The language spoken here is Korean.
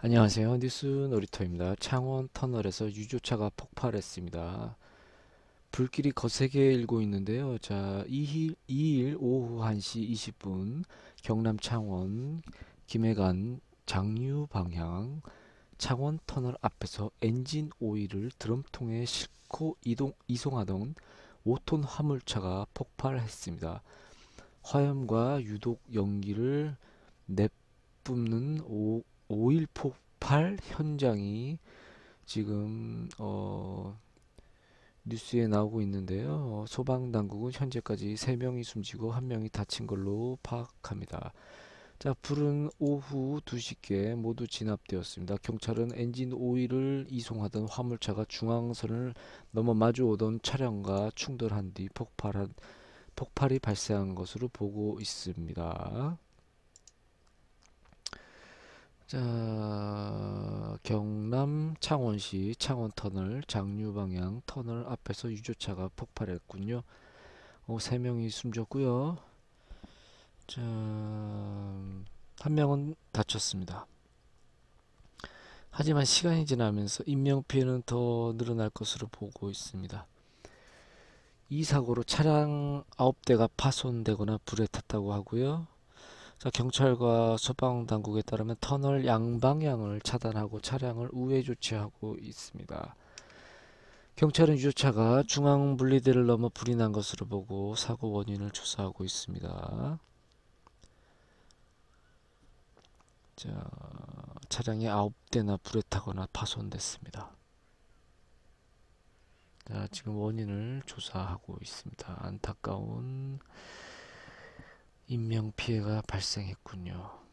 안녕하세요. 뉴스 놀이터입니다. 창원 터널에서 유조차가 폭발했습니다. 불길이 거세게 일고 있는데요. 자, 2일, 2일 오후 1시 20분 경남 창원 김해간 장유 방향 창원 터널 앞에서 엔진 오일을 드럼통에 싣고 이동 이송하던 5톤 화물차가 폭발했습니다. 화염과 유독 연기를 내뿜는 오, 오일 폭발 현장이 지금 어, 뉴스에 나오고 있는데요. 어, 소방당국은 현재까지 3명이 숨지고 1명이 다친 걸로 파악합니다. 자, 불은 오후 2시께 모두 진압되었습니다. 경찰은 엔진 오일을 이송하던 화물차가 중앙선을 넘어 마주오던 차량과 충돌한 뒤 폭발한, 폭발이 발생한 것으로 보고 있습니다. 자, 경남 창원시 창원터널 장류 방향 터널 앞에서 유조차가 폭발했군요. 어, 세 명이 숨졌고요. 자, 한 명은 다쳤습니다. 하지만 시간이 지나면서 인명 피해는 더 늘어날 것으로 보고 있습니다. 이 사고로 차량 9대가 파손되거나 불에 탔다고 하고요. 자, 경찰과 소방 당국에 따르면 터널 양방향을 차단하고 차량을 우회 조치하고 있습니다. 경찰은 유조차가 중앙 분리대를 넘어 불이 난 것으로 보고 사고 원인을 조사하고 있습니다. 자, 차량이 9대나 불에 타거나 파손됐습니다. 자, 지금 원인을 조사하고 있습니다. 안타까운 인명 피해가 발생했군요.